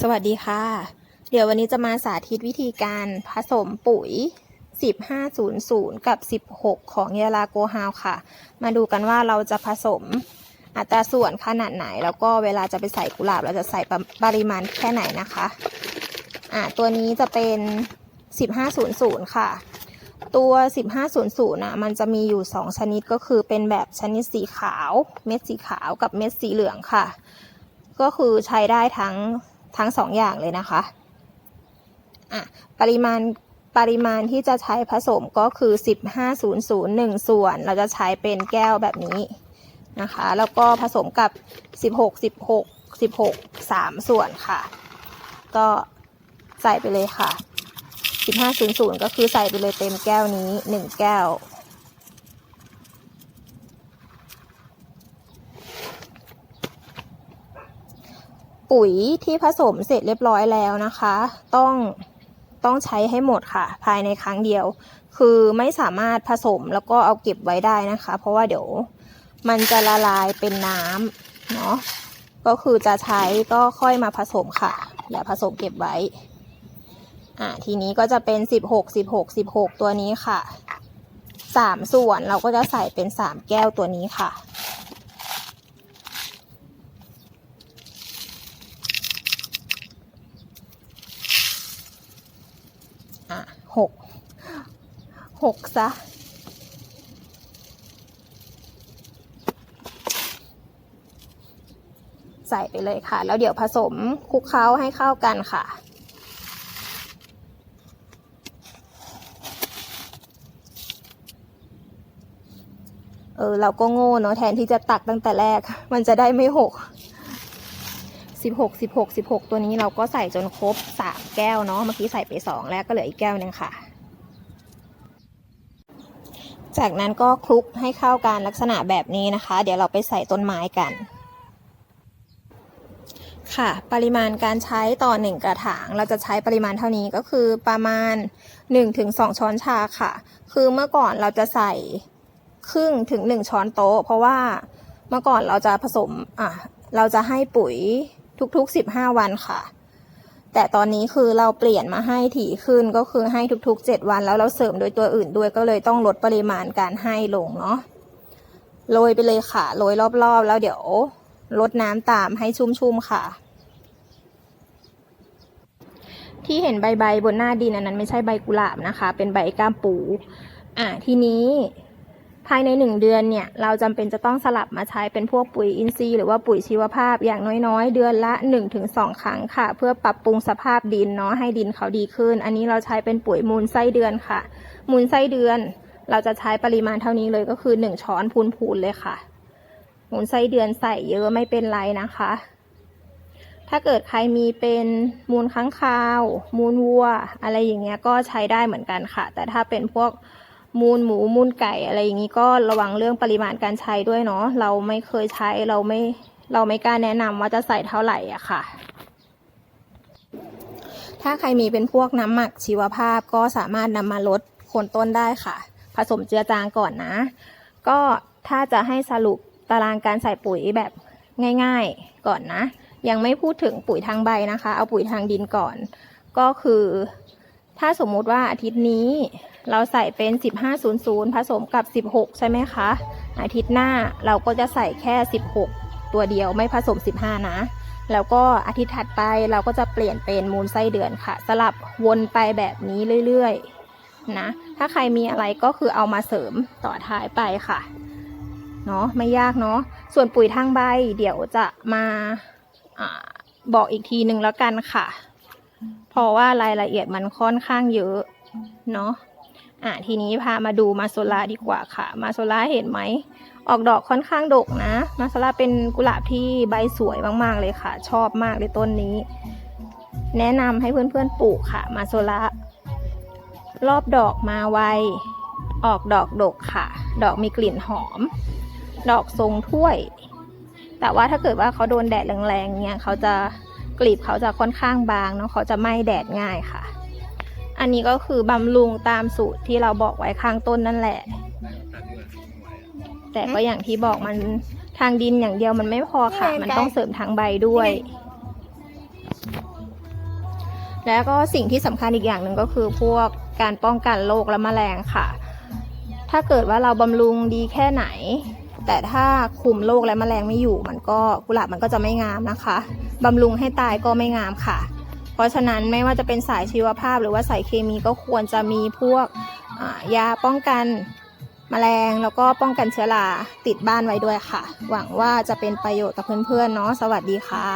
สวัสดีค่ะ เดี๋ยววันนี้จะมาสาธิตวิธีการผสมปุ๋ย 1500 กับ 16 ของยาลาโกฮาวค่ะ มาดูกันว่าเราจะผสมอัตราส่วนขนาดไหน แล้วก็เวลาจะไปใส่กุหลาบ เราจะใส่ปริมาณแค่ไหนนะคะอ่าตัวนี้จะเป็น 1500 ค่ะ ตัว 1500นะมันจะมีอยู่ 2 ชนิดก็คือเป็นแบบชนิดสีขาว เม็ดสีขาวกับเม็ดสีเหลืองค่ะ ก็คือใช้ได้ทั้ง ทั้งสองอย่างเลยนะคะอะปริมาณปริมาณที่จะใช้ผสมก็คือ 1500ส่วน เราจะใช้เป็นแก้วแบบนี้นะคะ แล้วก็ผสมกับ 16 16 16 3 ส่วนค่ะ ก็ใส่ไปเลยค่ะ 1500 ก็คือใส่ไปเลยเต็มแก้วนี้ 1 แก้ว ปุ๋ยที่ผสมเสร็จเรียบร้อยแล้วนะคะ ต้องต้องใช้ให้หมดค่ะ ภายในครั้งเดียว คือไม่สามารถผสมแล้วก็เอาเก็บไว้ได้นะคะ เพราะว่าเดี๋ยวมันจะละลายเป็นน้ำเนาะก็คือจะใช้ก็ค่อยมาผสมค่ะ อย่าผสมเก็บไว้อ่าทีนี้ก็จะเป็น 16 16 16 ตัวนี้ค่ะ 3 ส่วนเราก็จะใส่เป็น 3 แก้วตัวนี้ค่ะ อะหกหกซะใส่ไปเลยค่ะ แล้วเดี๋ยวผสมคลุกเคล้าให้เข้ากันค่ะเออเราก็โง่เนาะแทนที่จะตักตั้งแต่แรก มันจะได้ไม่หก สิบหกสิบหกสิบหกตัวนี้เราก็ใส่จนครบสามแก้วเนาะเมื่อกี้ใส่ไปสองแล้วก็เหลืออีกแก้วหนึงค่ะ จากนั้นก็คลุกให้เข้ากันลักษณะแบบนี้นะคะ เดี๋ยวเราไปใส่ต้นไม้กันค่ะปริมาณการใช้ต่อหนึ่งกระถาง เราจะใช้ปริมาณเท่านี้ก็คือประมาณ 1-2 ช้อนชาค่ะ คือเมื่อก่อนเราจะใส่ครึ่งถึง 1 ช้อนโต๊ะ เพราะว่าเมื่อก่อนเราจะผสมอะเราจะให้ปุ๋ย ทุกๆ 15 วันค่ะ แต่ตอนนี้คือเราเปลี่ยนมาให้ถี่ขึ้นก็คือให้ทุกๆ 7 วัน แล้วเราเสริมโดยตัวอื่นด้วยก็เลยต้องลดปริมาณการให้ลงเนาะโรยไปเลยค่ะโรยรอบๆ แล้วเดี๋ยวลดน้ำตามให้ชุ่มๆค่ะ ที่เห็นใบใบบนหน้าดินอันนั้นไม่ใช่ใบกุหลาบนะคะ เป็นใบก้ามปู อะทีนี้ายในหนึ่งเดือนเนี่ยเราจำเป็นจะต้องสลับมาใช้เป็นพวกปุ๋ยอินทรีย์หรือว่าปุ๋ยชีวภาพอย่างน้อยๆ เดือนละ 1-2 ครั้งค่ะ เพื่อปรับปรุงสภาพดินเนาะให้ดินเขาดีขึ้น อันนี้เราใช้เป็นปุ๋ยมูลไส้เดือนค่ะ มูลไส้เดือน เราจะใช้ปริมาณเท่านี้เลยก็คือ 1 ช้อนพูนๆเลยค่ะ มูลไส้เดือนใส่เยอะไม่เป็นไรนะคะ ถ้าเกิดใครมีเป็นมูลค้างคาว มูลวัว อะไรอย่างเงี้ยก็ใช้ได้เหมือนกันค่ะ แต่ถ้าเป็นพวก มูลหมูมูลไก่อะไรอย่างงี้ก็ระวังเรื่องปริมาณการใช้ด้วยเนาะเราไม่เคยใช้เราไม่เราไม่กล้าแนะนำว่าจะใส่เท่าไหร่อะค่ะ ถ้าใครมีเป็นพวกน้ำหมักชีวภาพก็สามารถนำมาลดโคนต้นได้ค่ะ ผสมเจือจางก่อนนะ ก็ถ้าจะให้สรุปตารางการใส่ปุ๋ยแบบง่ายๆก่อนนะ ยังไม่พูดถึงปุ๋ยทางใบนะคะ เอาปุ๋ยทางดินก่อน ก็คือ ถ้าสมมุติว่าอาทิตย์นี้เราใส่เป็น 1500 ผสมกับ 16 ใช่ไหมคะ อาทิตย์หน้าเราก็จะใส่แค่ 16 ตัวเดียวไม่ผสม 15 นะ แล้วก็อาทิตย์ถัดไปเราก็จะเปลี่ยนเป็นมูลไส้เดือนค่ะ สลับวนไปแบบนี้เรื่อยๆนะ ถ้าใครมีอะไรก็คือเอามาเสริมต่อท้ายไปค่ะเนาะไม่ยากเนาะส่วนปุ๋ยทางใบเดี๋ยวจะมาอาบอกอีกทีหนึ่งแล้วกันค่ะ เพราะว่ารายละเอียดมันค่อนข้างเยอะเนาะอะทีนี้พามาดูมาโซลาดีกว่าค่ะ มาโซลาเห็นไหม ออกดอกค่อนข้างดกนะ มาโซลาเป็นกุหลาบที่ใบสวยมากๆเลยค่ะ ชอบมากเลยต้นนี้ แนะนำให้เพื่อนๆปลูกค่ะ มาโซลารอบดอกมาไว ออกดอกดกค่ะ ดอกมีกลิ่นหอม ดอกทรงถ้วย แต่ว่าถ้าเกิดว่าเขาโดนแดดแรงๆเนี่ยเขาจะ กลีบเขาจะค่อนข้างบางเนาะเขาจะไหม้แดดง่ายค่ะ อันนี้ก็คือบำรุงตามสูตรที่เราบอกไว้ข้างต้นนั่นแหละ แต่ก็อย่างที่บอกมันทางดินอย่างเดียวมันไม่พอค่ะ มันต้องเสริมทางใบด้วย แล้วก็สิ่งที่สำคัญอีกอย่างหนึ่งก็คือพวกการป้องกันโรคและแมลงค่ะ ถ้าเกิดว่าเราบำรุงดีแค่ไหน แต่ถ้าคุมโรคและแมลงไม่อยู่ มันก็กุหลาบมันก็จะไม่งามนะคะบำรุงให้ตายก็ไม่งามค่ะ เพราะฉะนั้นไม่ว่าจะเป็นสายชีวภาพหรือว่าสายเคมีก็ควรจะมีพวกยาป้องกันแมลงแล้วก็ป้องกันเชื้อราติดบ้านไว้ด้วยค่ะ หวังว่าจะเป็นประโยชน์กับเพื่อนๆเนาะสวัสดีค่ะ